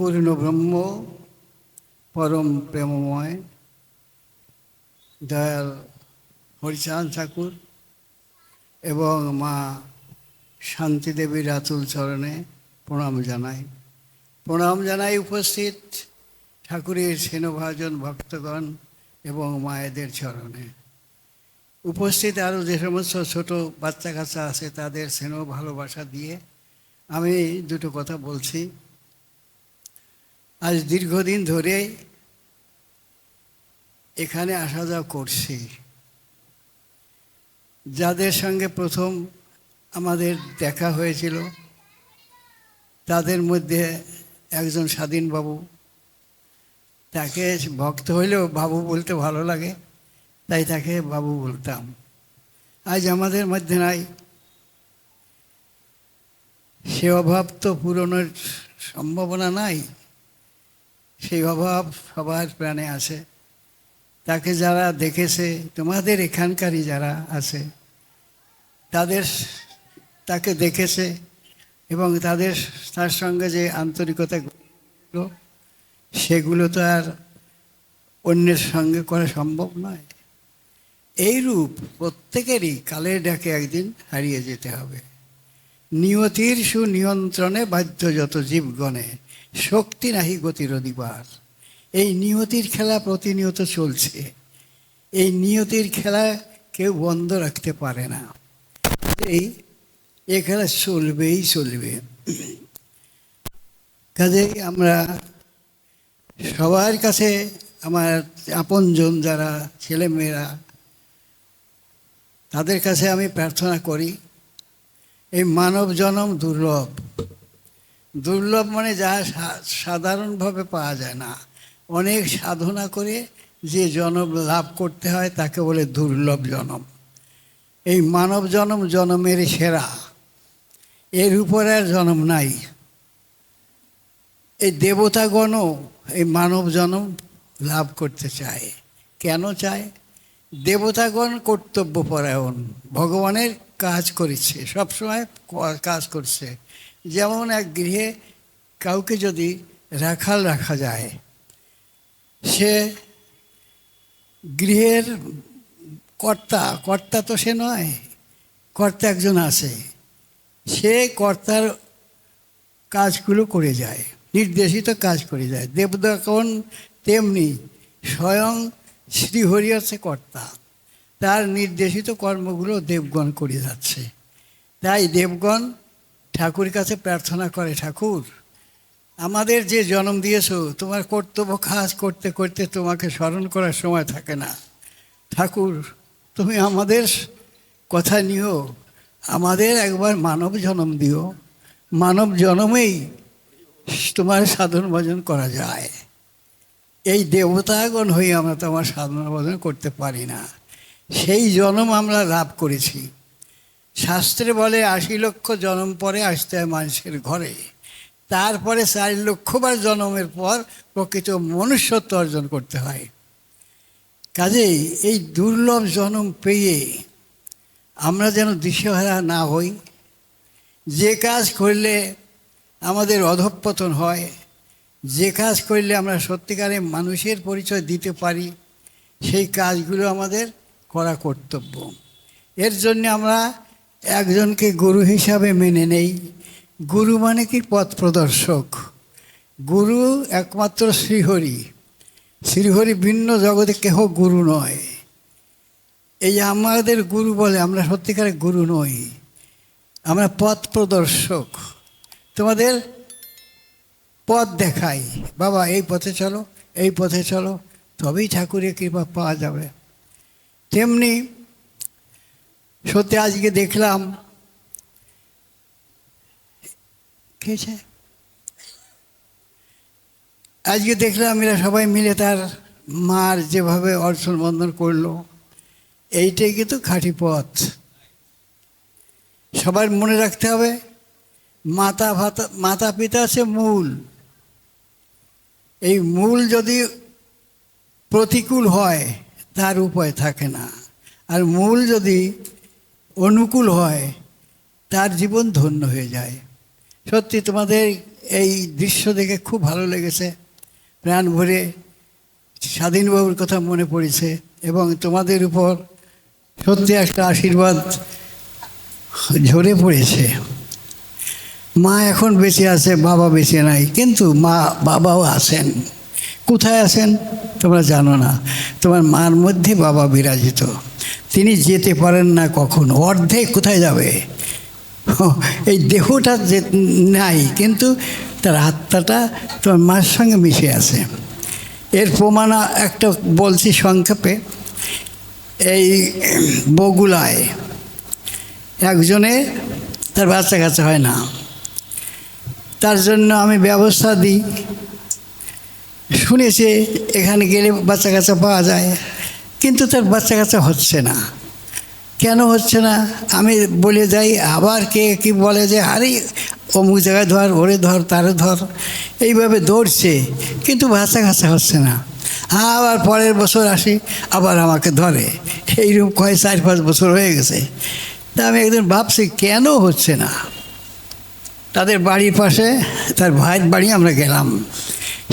পূর্ণ ব্রহ্ম পরম প্রেমময়। দয়াল হরিচাঁদ ঠাকুর এবং মা শান্তিদেবীর আতুল চরণে প্রণাম জানাই। প্রণাম জানাই উপস্থিত ঠাকুরের সেনভাজন ভক্তগণ এবং মায়েদের চরণে। উপস্থিত আরও যে সমস্ত ছোট বাচ্চা কাচ্চা আছে, তাদের স্নেহ ভালোবাসা দিয়ে আমি দুটো কথা বলছি। আজ দীর্ঘদিন ধরে এখানে আসা যাওয়া করছি। যাদের সঙ্গে প্রথম আমাদের দেখা হয়েছিল, তাদের মধ্যে একজন স্বাধীন বাবু তাকে ভক্ত হইলেও বাবু বলতে ভালো লাগে, তাই তাকে বাবু বলতাম। আজ আমাদের মধ্যে নাই। সে অভাব তো পূরণের সম্ভাবনা নাই। সেই অভাব সবার প্রাণে আছে। তাকে যারা দেখেছে, তোমাদের এখানকারই যারা আছে, তাদের তাকে দেখেছে এবং তাদের তার সঙ্গে যে আন্তরিকতা সেগুলো তো আর অন্যের সঙ্গে করা সম্ভব নয়। এই রূপ প্রত্যেকেরই কালের ডাকে একদিন হারিয়ে যেতে হবে। নিয়তির সুনিয়ন্ত্রণে বাধ্য যত জীবগণে, শক্তি নাহি গতির অধিবার। এই নিয়তির খেলা প্রতিনিয়ত চলছে। এই নিয়তির খেলা কেউ বন্ধ রাখতে পারে না। এই, এ খেলা চলবেই চলবে। কাজেই আমরা সবার কাছে আমার আপনজন যারা ছেলেমেয়েরা, তাদের কাছে আমি প্রার্থনা করি এই মানব জনম দুর্লভ। দুর্লভ মানে যা সাধারণভাবে পাওয়া যায় না। অনেক সাধনা করে যে জনম লাভ করতে হয় তাকে বলে দুর্লভ জনম। এই মানব জনম জনমের সেরা। এর উপরে আর জনম নাই। এই দেবতাগণও এই মানব জনম লাভ করতে চায়। কেন চায়? দেবতাগণ কর্তব্যপরায়ণ। ভগবানের কাজ করেছে সবসময় কাজ করছে। যেমন এক গৃহে কাউকে যদি রাখাল রাখা যায়, সে গৃহের কর্তা কর্তা তো সে নয়, কর্তা একজন আছে, সে কর্তার কাজগুলো করে যায়, নির্দেশিত কাজ করে যায়। দেবতাগণ তেমনি স্বয়ং শ্রীহরি আছে কর্তা। তার নির্দেশিত কর্মগুলো দেবগণ করে যাচ্ছে। তাই দেবগণ ঠাকুরের কাছে প্রার্থনা করে, ঠাকুর, আমাদের যে জন্ম দিয়েছ, তোমার কর্তব্য কাজ করতে করতে তোমাকে স্মরণ করার সময় থাকে না। ঠাকুর, তুমি আমাদের কথা নিও, আমাদের একবার মানব জন্ম দিও। মানব জন্মেই তোমার সাধন ভজন করা যায়। এই দেবতাগণ হয়ে আমরা তোমার সাধন ভজন করতে পারি না। সেই জন্ম আমরা লাভ করেছি। শাস্ত্রে বলে আশি লক্ষ জন্ম পরে আসতে হয় মানুষের ঘরে। তারপরে চার লক্ষবার জন্মের পর প্রকৃত মনুষ্যত্ব অর্জন করতে হয়। কাজেই এই দুর্লভ জন্ম পেয়ে আমরা যেন দিশেহারা না হই। যে কাজ করলে আমাদের অধঃপতন হয়, যে কাজ করলে আমরা সত্যিকারে মানুষের পরিচয় দিতে পারি, সেই কাজগুলো আমাদের করা কর্তব্য। এর জন্য আমরা একজনকে গুরু হিসাবে মেনে নেই। গুরু মানে কি? পথ প্রদর্শক। গুরু একমাত্র শ্রীহরি। শ্রীহরি ভিন্ন জগতে কেহ গুরু নয়। এই আমাদের গুরু বলে আমরা সত্যিকারের গুরু নই। আমরা পথ প্রদর্শক। তোমাদের পথ দেখাই। বাবা, এই পথে চলো, এই পথে চলো, তবেই ঠাকুরের কৃপা পাওয়া যাবে। তেমনি সত্যি আজকে দেখলাম খেয়েছে আজকে দেখলাম এরা সবাই মিলে তার মার যেভাবে অর্চন বন্ধন করল, এইটাই কিন্তু খাঁটি পথ। সবার মনে রাখতে হবে, মাতা ভাতা, মাতা পিতা আছে মূল। এই মূল যদি প্রতিকূল হয় তার উপায় থাকে না। আর মূল যদি অনুকূল হয়, তার জীবন ধন্য হয়ে যায়। সত্যি তোমাদের এই দৃশ্য দেখে খুব ভালো লেগেছে। প্রাণ ভরে স্বাধীনবাবুর কথা মনে পড়েছে এবং তোমাদের উপর সত্যি একটা আশীর্বাদ ঝরে পড়েছে। মা এখন বেঁচে আছে, বাবা বেঁচে নাই, কিন্তু মা, বাবাও আছেন। কোথায় আছেন? তোমরা জানো না। তোমার মার মধ্যে বাবা বিরাজিত। তিনি যেতে পারেন না কখন, অর্ধেক কোথায় যাবে? এই দেহটা যে নাই, কিন্তু তার আত্মাটা তোমার মার সঙ্গে মিশে আছে। এর প্রমাণ একটা বলছি সংক্ষেপে। এই বগুলায় একজনে তার বাচ্চা কাচ্চা হয় না। তার জন্য আমি ব্যবস্থা দিই। শুনেছে, এখানে গেলে বাচ্চা কাচ্চা পাওয়া যায়। কিন্তু তার বাচ্চা কাচ্চা হচ্ছে না। কেন হচ্ছে না? আমি বলে যাই, আবার কে কি বলে যে, আরে, অমুক জায়গায় ধর, ওরে ধর, তারে ধর। এইভাবে দৌড়ছে, কিন্তু বাচ্চা কাচ্চা হচ্ছে না। আবার পরের বছর আসি, আবার আমাকে ধরে। এইরকম কয় চার পাঁচ বছর হয়ে গেছে। তা আমি একদিন ভাবছি, কেন হচ্ছে না? তাদের বাড়ির পাশে, তার ভাইয়ের বাড়ি আমরা গেলাম।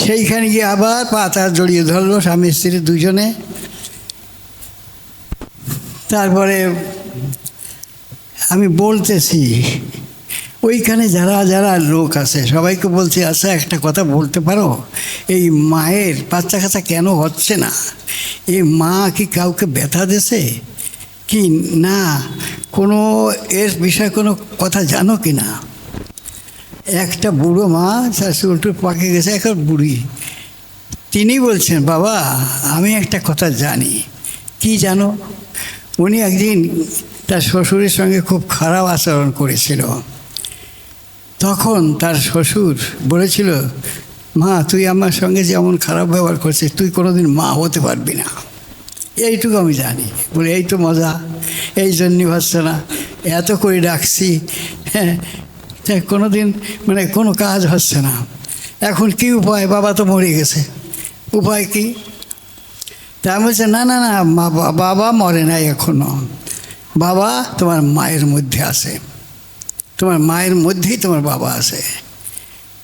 সেইখানে গিয়ে আবার পাতা জড়িয়ে ধরলো স্বামী স্ত্রী দুজনে। তারপরে আমি বলতেছি, ওইখানে যারা যারা লোক আছে, সবাইকে বলছি আচ্ছা একটা কথা বলতে পারো? এই মায়ের বাচ্চা কাচ্চা কেন হচ্ছে না? এই মা কি কাউকে ব্যথা দিছে কি না? কোনো এর বিষয়ে কোনো কথা জানো কি না? একটা বুড়ো মা শাশু উল্টো পাকে গেছে, এখন বুড়ি। তিনি বলছেন, বাবা, আমি একটা কথা জানি। কি জানো? উনি একদিন তার শ্বশুরের সঙ্গে খুব খারাপ আচরণ করেছিল। তখন তার শ্বশুর বলেছিল, মা, তুই আমার সঙ্গে যেমন খারাপ ব্যবহার করছিস, তুই কোনোদিন মা হতে পারবি না। এইটুকু আমি জানি। বলে, এই তো মজা, এই জন্যই হচ্ছে না। এত করে ডাকছি হ্যাঁ কোনো দিন মানে কোনো কাজ হচ্ছে না। এখন কি উপায়? বাবা তো মরে গেছে। উপায় কি? তা আমি বলছি, না না না বাবা মরে নাই এখনও বাবা তোমার মায়ের মধ্যে আছে। তোমার মায়ের মধ্যেই তোমার বাবা আছে।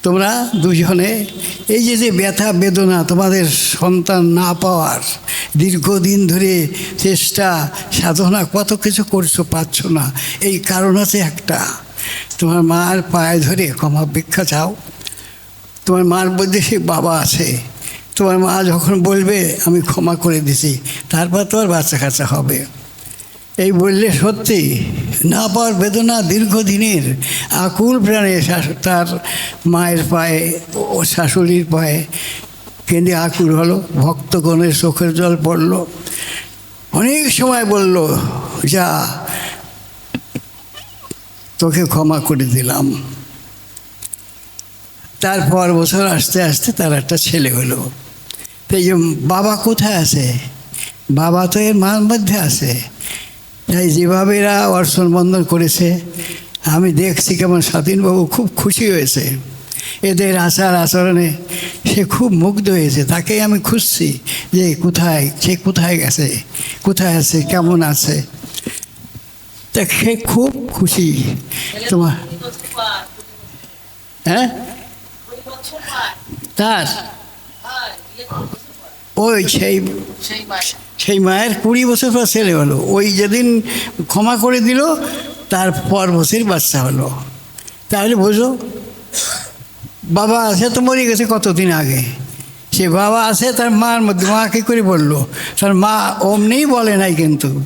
তোমরা দুজনে এই যে যে ব্যথা, বেদনা তোমাদের সন্তান না পাওয়ার দীর্ঘদিন ধরে চেষ্টা, সাধনা কত কিছু করছ, পাচ্ছ না। এই কারণ আছে একটা। তোমার মার পায়ে ধরে ক্ষমা ভিক্ষা চাও। তোমার মার মধ্যে সে বাবা আছে। তোমার মা যখন বলবে, আমি ক্ষমা করে দিছি, তারপর তোমার বাচ্চা কাচ্চা হবে। এই বললে সত্যি না পাওয়ার বেদনা দীর্ঘদিনের আকুল প্রাণে তার মায়ের পায়ে ও শাশুড়ির পায়ে কেঁদে আকুল হলো, ভক্তগণের চোখের জল পড়ল। অনেক সময় বলল, যা তোকে ক্ষমা করে দিলাম। তারপর বছর আস্তে আস্তে তার একটা ছেলে হলো। তো এই যে বাবা কোথায় আছে? বাবা তো এর মার মধ্যে আছে। তাই যেভাবে এরা অর্চন বন্ধন করেছে, আমি দেখছি কেমন স্বাধীনবাবু খুব খুশি হয়েছে। এদের আচার আচরণে সে খুব মুগ্ধ হয়েছে। তাকেই আমি খুঁজছি যে কোথায়, সে কোথায় গেছে, কোথায় আছে, কেমন আছে। সে খুব খুশি। তোমার হ্যাঁ? তার? ওই সেই সেই মায়ের কুড়ি বছর পর ছেলে হলো। ওই যেদিন ক্ষমা করে দিল, তার পর বছর বাচ্চা হলো। তাহলে বোঝো, বাবা আছে তো মরে গেছে কতদিন আগে। সে বাবা আছে তার মার মধ্যে মা কী করে বলল? তার মা অমনিই বলে নাই কিন্তু।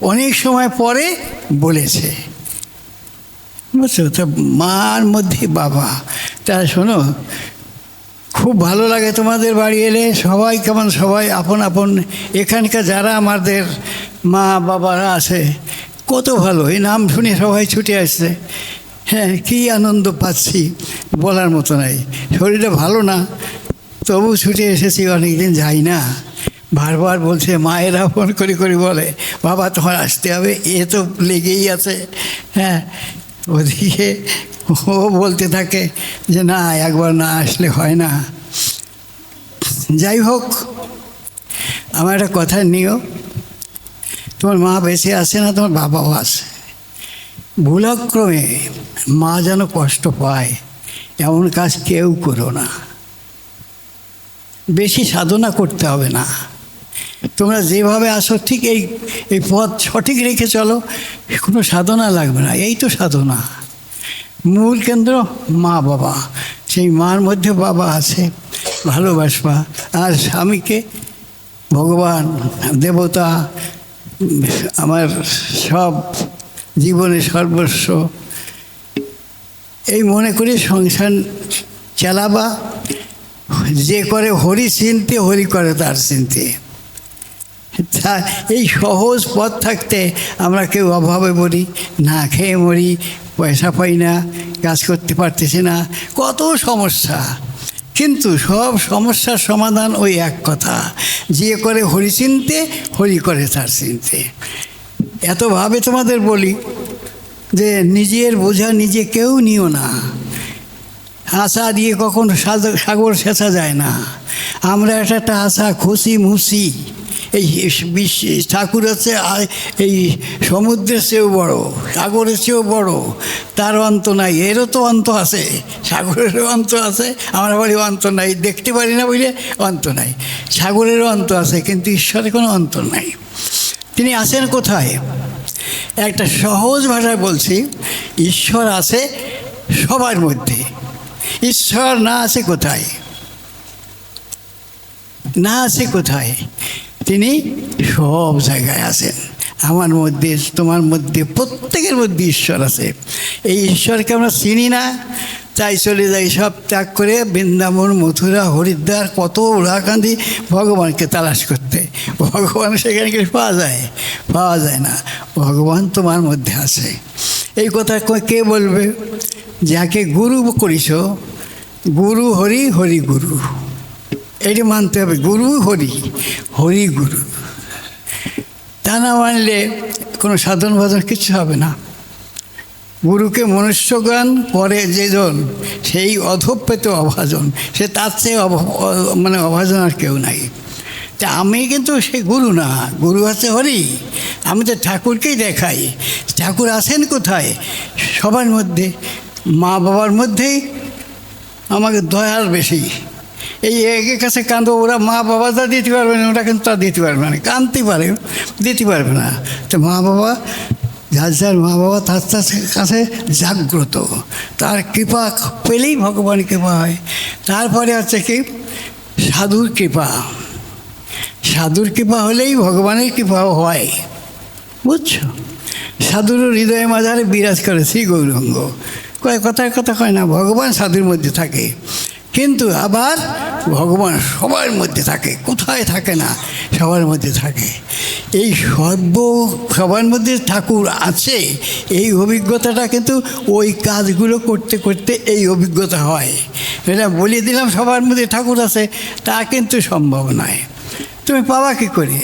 অনেক সময় পরে বলেছে। বুঝছ? তো মার মধ্যে বাবা। তা শোনো, খুব ভালো লাগে তোমাদের বাড়ি এলে। সবাই কেমন? সবাই আপন আপন। এখানকার যারা আমাদের মা বাবারা আছে, কত ভালো। এই নাম শুনে সবাই ছুটে আসছে। হ্যাঁ কী আনন্দ পাচ্ছি বলার মতো নাই। শরীরটা ভালো না, তবু ছুটে এসেছি, অনেকদিন যাই না। বারবার বলছে, মায়েরা ফোন করে করে বলে, বাবা তোমার আসতে হবে, এ তো লেগেই আছে। হ্যাঁ ওদিকে ও বলতে থাকে যে, না, একবার না আসলে হয় না। যাই হোক, আমার একটা কথা নিও, তোমার মা বেঁচে আসে না, তোমার বাবাও আসে ভুলক্রমে মা যেন কষ্ট পায়, এমন কাজ কেউ করো না। বেশি সাধনা করতে হবে না। তোমরা যেভাবে আসো, ঠিক এই এই পথ সঠিক রেখে চলো, কোনো সাধনা লাগবে না, এই তো সাধনা। মূল কেন্দ্র মা বাবা, সেই মার মধ্যে বাবা আছে, ভালোবাসবা। আর স্বামীকে ভগবান, দেবতা, আমার সব জীবনে সর্বস্ব, এই মনে করে সংসার চালাবা। যে করে হরি চিনতে হরি করে তার চিনতে তা এই সহজ পথ থাকতে আমরা কেউ অভাবে মরি, না খেয়ে মরি, পয়সা পাই না, কাজ করতে পারতেছি না, কত সমস্যা। কিন্তু সব সমস্যার সমাধান ওই এক কথা, যে করে হরি চিনতে, হরি করে তার চিনতে। এতভাবে তোমাদের বলি যে নিজের বোঝা নিজে কেউ নিও না। আশা দিয়ে কখনো সাগর সেচা যায় না। আমরা একটা একটা আশা খুশি মুসি এই বিশ্ব ঠাকুর হচ্ছে আ- এই সমুদ্রের চেয়েও বড়, সাগরের চেয়েও বড়, তার অন্ত নাই, এরও তো অন্ত আছে, সাগরেরও অন্ত আছে, আমার বাড়ি অন্ত নাই, দেখতে পারি না বলে অন্ত নাই, সাগরেরও অন্ত আছে, কিন্তু ঈশ্বরের কোনো অন্ত নাই। তিনি আছেন কোথায়? একটা সহজ ভাষায় বলছি, ঈশ্বর আছে সবার মধ্যে, ঈশ্বর না আছে কোথায়? না আছে কোথায়? তিনি সব জায়গায় আছেন। আমার মধ্যে, তোমার মধ্যে, প্রত্যেকের মধ্যে ঈশ্বর আছে। এই ঈশ্বরকে আমরা চিনি না। তাই চলে যাই সব ত্যাগ করে বৃন্দাবন, মথুরা, হরিদ্বার, কত ওড়াকান্দি ভগবানকে তালাশ করতে। ভগবান সেখানে গেলে পাওয়া যায় পাওয়া যায় না। ভগবান তোমার মধ্যে আছে। এই কথা কে বলবে? যাকে গুরু করিস গুরু হরি হরি গুরু। এটি মানতে হবে, গুরু হরি হরি গুরু। তা না মানলে কোনো সাধন ভাধন কিছু হবে না। গুরুকে মনুষ্যজ্ঞান পরে যেজন সেই অধপ্যেত অভাজন, সে তার চেয়ে মানে অভাজন আর কেউ নাই। তা আমি কিন্তু সে গুরু না, গুরু আছে হরি। আমি তো ঠাকুরকেই দেখাই। ঠাকুর আছেন কোথায়? সবার মধ্যে, মা বাবার মধ্যেই। আমাকে দয়ার বেশি। এই একের কাছে কাঁদো, ওরা মা বাবা তা দিতে পারবে না, ওরা কিন্তু তা দিতে পারবে না। কাঁদতে পারে, দিতে পারবে না। তো মা বাবা, যার যার মা বাবা, তার তার কাছে জাগ্রত। তার কৃপা পেলেই ভগবান কৃপা হয়। তারপরে হচ্ছে কি? সাধুর কৃপা। সাধুর কৃপা হলেই ভগবানের কৃপা হয়। বুঝছ? সাধুর হৃদয় মাঝারে বিরাজ করে, শ্রী গৌরঙ্গ। কয় কথার কথা কয় না, ভগবান সাধুর মধ্যে থাকে। কিন্তু আবার ভগবান সবার মধ্যে থাকে। কোথায় থাকে না? সবার মধ্যে থাকে। এই সর্ব সবার মধ্যে ঠাকুর আছে, এই অভিজ্ঞতাটা কিন্তু ওই কাজগুলো করতে করতে এই অভিজ্ঞতা হয়। এটা বলে দিলাম, সবার মধ্যে ঠাকুর আছে, তা কিন্তু সম্ভব নয়। তুমি পাবা কী করে?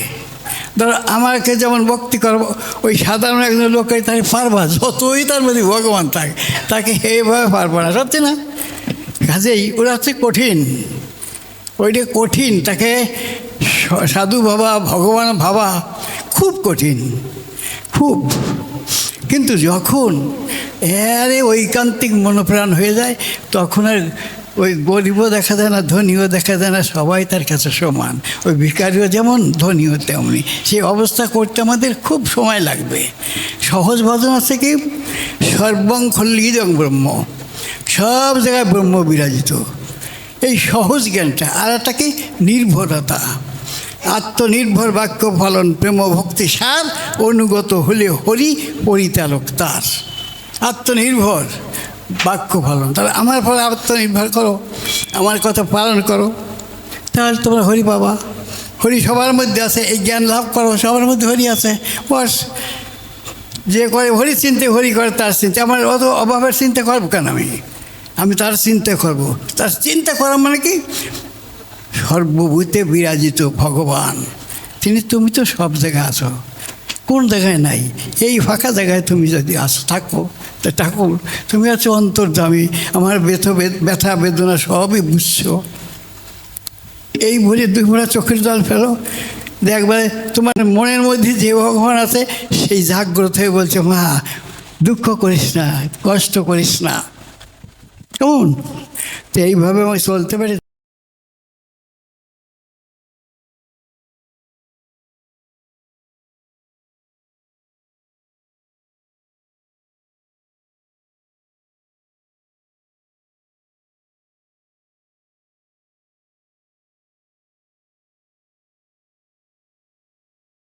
ধরো আমাকে যেমন ভক্তি করব ওই সাধারণ একজন লোকের তাই পারবা, যতই তার মধ্যে ভগবান থাকে, তাকে এইভাবে পারব না, সত্যি না? কাজেই ওরা হচ্ছে কঠিন। ওইটা কঠিন, তাকে সাধু ভাবা, ভগবান ভাবা খুব কঠিন, খুব। কিন্তু যখন এরে ঐকান্তিক মনোপ্রাণ হয়ে যায়, তখন আর ওই গরিবও দেখা যায় না, ধনীও দেখা যায় না, সবাই তার কাছে সমান। ওই ভিকারিও যেমন, ধনীও তেমনি। সেই অবস্থা করতে আমাদের খুব সময় লাগবে। সহজ ভজন আছে কি? সর্বং খল্লিদং ব্রহ্ম। সব জায়গায় ব্রহ্ম বিরাজিত। এই সহজ জ্ঞানটা আর একটা কি? নির্ভরতা। আত্মনির্ভর বাক্য ফলন প্রেম ভক্তি সার অনুগত হলে হরি পরিচালক তার। আত্মনির্ভর বাক্য ফলন তাহলে আমার ফলে আত্মনির্ভর করো, আমার কথা পালন করো। তাহলে তোমরা হরি বাবা হরি সবার মধ্যে আছে, এই জ্ঞান লাভ করো, সবার মধ্যে হরি আছে। বস, যে করে হরি চিনতে হরি করে তার চিন্তা। আমার অত অভাবের চিন্তা করব কেন আমি? আমি তার চিন্তা করব। তার চিন্তা করা মানে কি? সর্বভূতে বিরাজিত ভগবান। তিনি, তুমি তো সব জায়গায় আছো। কোন জায়গায় নাই? এই ফাঁকা জায়গায় তুমি যদি আসো থাকো। তো ঠাকুর তুমি আছো অন্তর্দামী আমার ব্যথ ব্যথা বেদনা সবই বুঝছ। এই বলে দুই মোড়া চোখের জল ফেলো। দেখবে তোমার মনের মধ্যে যে ভগবান আছে, সেই জাগ্রত হয়ে বলছে, মা, দুঃখ করিস না, কষ্ট করিস না। কেমন তো এইভাবে চলতে পারি।